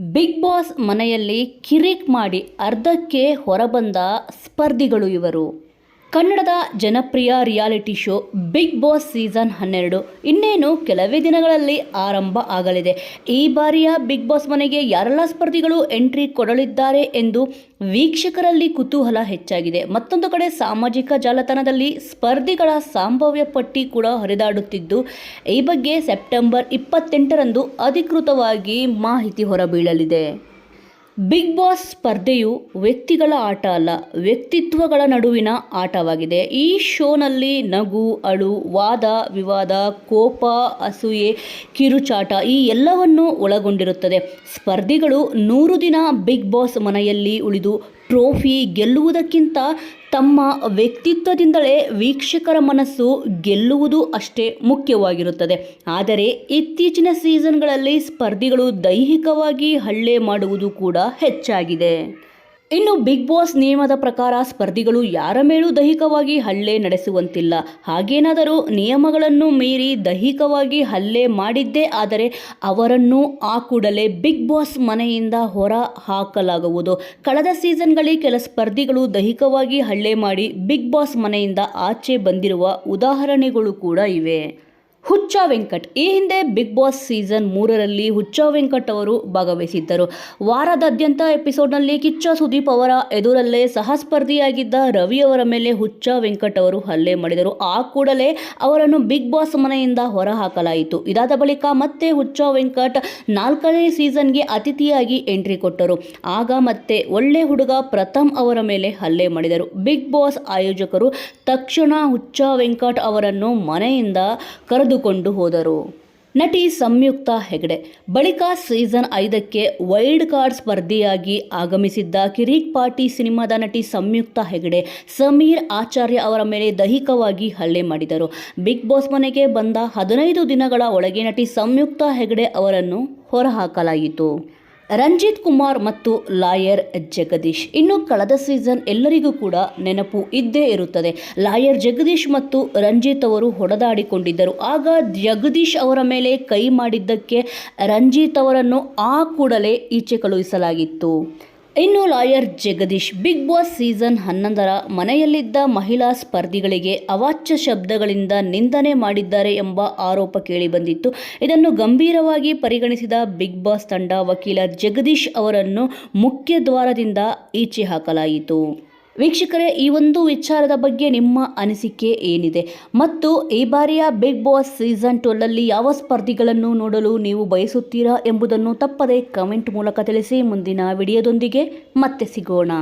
Big boss ಮನೆಯಲ್ಲಿ ಕಿರಿಕ್ ಮಾಡಿ ಅರ್ಧಕ್ಕೆ ಹೊರಬಂದ ಸ್ಪರ್ಧಿಗಳು ಇವರು. ಕನ್ನಡದ ಜನಪ್ರಿಯ reality show Bigg Boss season ಹನ್ನೆರಡು ಇನ್ನೇನು ಕೆಲವೇ ದಿನಗಳಲ್ಲಿ ಆರಂಭ ಆಗಲಿದೆ. ಈ ಬಾರಿಯ ಬಿಗ್ ಬಾಸ್ ಮನೆಗೆ ಯಾರೆಲ್ಲ ಸ್ಪರ್ಧಿಗಳು ಎಂಟ್ರಿ ಕೊಡಲಿದ್ದಾರೆ ಎಂದು ವೀಕ್ಷಕರಲ್ಲಿ ಕುತೂಹಲ ಹೆಚ್ಚಾಗಿದೆ. ಮತ್ತೊಂದು ಕಡೆ ಸಾಮಾಜಿಕ ಜಾಲತಾಣದಲ್ಲಿ ಸ್ಪರ್ಧಿಗಳ ಸಂಭಾವ್ಯ ಪಟ್ಟಿ ಕೂಡ ಹರಿದಾಡುತ್ತಿದ್ದು, ಈ ಬಗ್ಗೆ ಸೆಪ್ಟೆಂಬರ್ ಇಪ್ಪತ್ತೆಂಟರಂದು ಅಧಿಕೃತವಾಗಿ ಮಾಹಿತಿ ಹೊರಬೀಳಲಿದೆ. ಬಿಗ್ ಬಾಸ್ ಸ್ಪರ್ಧೆಯು ವ್ಯಕ್ತಿಗಳ ಆಟ ಅಲ್ಲ, ವ್ಯಕ್ತಿತ್ವಗಳ ನಡುವಿನ ಆಟವಾಗಿದೆ. ಈ ಶೋನಲ್ಲಿ ನಗು, ಅಳು, ವಾದ, ವಿವಾದ, ಕೋಪ, ಅಸೂಯೆ, ಕಿರುಚಾಟ ಈ ಎಲ್ಲವನ್ನೂ ಒಳಗೊಂಡಿರುತ್ತದೆ. ಸ್ಪರ್ಧಿಗಳು ನೂರು ದಿನ ಬಿಗ್ ಬಾಸ್ ಮನೆಯಲ್ಲಿ ಉಳಿದು ಟ್ರೋಫಿ ಗೆಲ್ಲುವುದಕ್ಕಿಂತ ತಮ್ಮ ವ್ಯಕ್ತಿತ್ವದಿಂದಲೇ ವೀಕ್ಷಕರ ಮನಸ್ಸು ಗೆಲ್ಲುವುದು ಅಷ್ಟೇ ಮುಖ್ಯವಾಗಿರುತ್ತದೆ. ಆದರೆ ಇತ್ತೀಚಿನ ಸೀಸನ್ಗಳಲ್ಲಿ ಸ್ಪರ್ಧಿಗಳು ದೈಹಿಕವಾಗಿ ಹಲ್ಲೆ ಮಾಡುವುದು ಕೂಡ ಹೆಚ್ಚಾಗಿದೆ. ಇನ್ನು ಬಿಗ್ ಬಾಸ್ ನಿಯಮದ ಪ್ರಕಾರ ಸ್ಪರ್ಧಿಗಳು ಯಾರ ಮೇಲೂ ದೈಹಿಕವಾಗಿ ಹಲ್ಲೆ ನಡೆಸುವಂತಿಲ್ಲ. ಹಾಗೇನಾದರೂ ನಿಯಮಗಳನ್ನು ಮೀರಿ ದೈಹಿಕವಾಗಿ ಹಲ್ಲೆ ಮಾಡಿದ್ದೇ ಆದರೆ ಅವರನ್ನು ಆ ಕೂಡಲೇ ಬಿಗ್ ಬಾಸ್ ಮನೆಯಿಂದ ಹೊರ ಹಾಕಲಾಗುವುದು. ಕಳೆದ ಸೀಸನ್ಗಳಲ್ಲಿ ಕೆಲ ಸ್ಪರ್ಧಿಗಳು ದೈಹಿಕವಾಗಿ ಹಲ್ಲೆ ಮಾಡಿ ಬಿಗ್ ಬಾಸ್ ಮನೆಯಿಂದ ಆಚೆ ಬಂದಿರುವ ಉದಾಹರಣೆಗಳು ಕೂಡ ಇವೆ. ಹುಚ್ಚ ವೆಂಕಟ್. ಈ ಹಿಂದೆ ಬಿಗ್ ಬಾಸ್ ಸೀಸನ್ ಮೂರರಲ್ಲಿ ಹುಚ್ಚ ವೆಂಕಟ್ ಅವರು ಭಾಗವಹಿಸಿದ್ದರು. ವಾರದಾದ್ಯಂತ ಎಪಿಸೋಡ್ನಲ್ಲಿ ಕಿಚ್ಚ ಸುದೀಪ್ ಅವರ ಎದುರಲ್ಲೇ ಸಹ ಸ್ಪರ್ಧಿಯಾಗಿದ್ದ ರವಿ ಅವರ ಮೇಲೆ ಹುಚ್ಚ ವೆಂಕಟ್ ಅವರು ಹಲ್ಲೆ ಮಾಡಿದರು. ಆ ಕೂಡಲೇ ಅವರನ್ನು ಬಿಗ್ ಬಾಸ್ ಮನೆಯಿಂದ ಹೊರಹಾಕಲಾಯಿತು. ಇದಾದ ಬಳಿಕ ಮತ್ತೆ ಹುಚ್ಚ ವೆಂಕಟ್ ನಾಲ್ಕನೇ ಸೀಸನ್ಗೆ ಅತಿಥಿಯಾಗಿ ಎಂಟ್ರಿ ಕೊಟ್ಟರು. ಆಗ ಮತ್ತೆ ಒಳ್ಳೆ ಹುಡುಗ ಪ್ರಥಮ್ ಅವರ ಮೇಲೆ ಹಲ್ಲೆ ಮಾಡಿದರು. ಬಿಗ್ ಬಾಸ್ ಆಯೋಜಕರು ತಕ್ಷಣ ಹುಚ್ಚ ವೆಂಕಟ್ ಅವರನ್ನು ಮನೆಯಿಂದ ಕರೆದುಕೊಂಡು ಹೋದರು. ನಟಿ ಸಂಯುಕ್ತ ಹೆಗಡೆ ಬಳಿಕ ಸೀಸನ್ ಐದಕ್ಕೆ ವೈಲ್ಡ್ ಕಾರ್ಡ್ ಸ್ಪರ್ಧಿಯಾಗಿ ಆಗಮಿಸಿದ್ದ ಕಿರಿಕ್ ಪಾರ್ಟಿ ಸಿನಿಮಾದ ನಟಿ ಸಂಯುಕ್ತ ಹೆಗಡೆ ಸಮೀರ್ ಆಚಾರ್ಯ ಅವರ ಮೇಲೆ ದೈಹಿಕವಾಗಿ ಹಲ್ಲೆ ಮಾಡಿದರು. ಬಿಗ್ ಬಾಸ್ ಮನೆಗೆ ಬಂದ ಹದಿನೈದು ದಿನಗಳ ಒಳಗೆ ನಟಿ ಸಂಯುಕ್ತ ಹೆಗಡೆ ಅವರನ್ನು ಹೊರಹಾಕಲಾಯಿತು. ರಂಜಿತ್ ಕುಮಾರ್ ಮತ್ತು ಲಾಯರ್ ಜಗದೀಶ್. ಇನ್ನು ಕಳೆದ ಸೀಸನ್ ಎಲ್ಲರಿಗೂ ಕೂಡ ನೆನಪು ಇದ್ದೇ ಇರುತ್ತದೆ. ಲಾಯರ್ ಜಗದೀಶ್ ಮತ್ತು ರಂಜಿತ್ ಅವರು ಹೊಡೆದಾಡಿಕೊಂಡಿದ್ದರು. ಆಗ ಜಗದೀಶ್ ಅವರ ಮೇಲೆ ಕೈ ಮಾಡಿದ್ದಕ್ಕೆ ರಂಜಿತ್ ಅವರನ್ನು ಆ ಕೂಡಲೇ ಈಚೆ ಕಳುಹಿಸಲಾಗಿತ್ತು. ಇನ್ನು lawyer Jagadish Bigg Boss season ಹನ್ನೊಂದರ ಮನೆಯಲ್ಲಿದ್ದ ಮಹಿಳಾ ಸ್ಪರ್ಧಿಗಳಿಗೆ ಅವಾಚ್ಯ ಶಬ್ದಗಳಿಂದ ನಿಂದನೆ ಮಾಡಿದ್ದಾರೆ ಎಂಬ ಆರೋಪ ಕೇಳಿಬಂದಿತ್ತು. ಇದನ್ನು ಗಂಭೀರವಾಗಿ ಪರಿಗಣಿಸಿದ ಬಿಗ್ ಬಾಸ್ ತಂಡ ವಕೀಲ ಜಗದೀಶ್ ಅವರನ್ನು ಮುಖ್ಯ ದ್ವಾರದಿಂದ ಈಚೆ ಹಾಕಲಾಯಿತು. ವೀಕ್ಷಕರೇ, ಈ ಒಂದು ವಿಚಾರದ ಬಗ್ಗೆ ನಿಮ್ಮ ಅನಿಸಿಕೆ ಏನಿದೆ? ಮತ್ತು ಈ ಬಾರಿಯ ಬಿಗ್ ಬಾಸ್ ಸೀಸನ್ ಟ್ವೆಲ್ಲಲ್ಲಿ ಯಾವ ಸ್ಪರ್ಧಿಗಳನ್ನು ನೋಡಲು ನೀವು ಬಯಸುತ್ತೀರಾ ಎಂಬುದನ್ನು ತಪ್ಪದೆ ಕಮೆಂಟ್ ಮೂಲಕ ತಿಳಿಸಿ. ಮುಂದಿನ ವಿಡಿಯೋದೊಂದಿಗೆ ಮತ್ತೆ ಸಿಗೋಣ.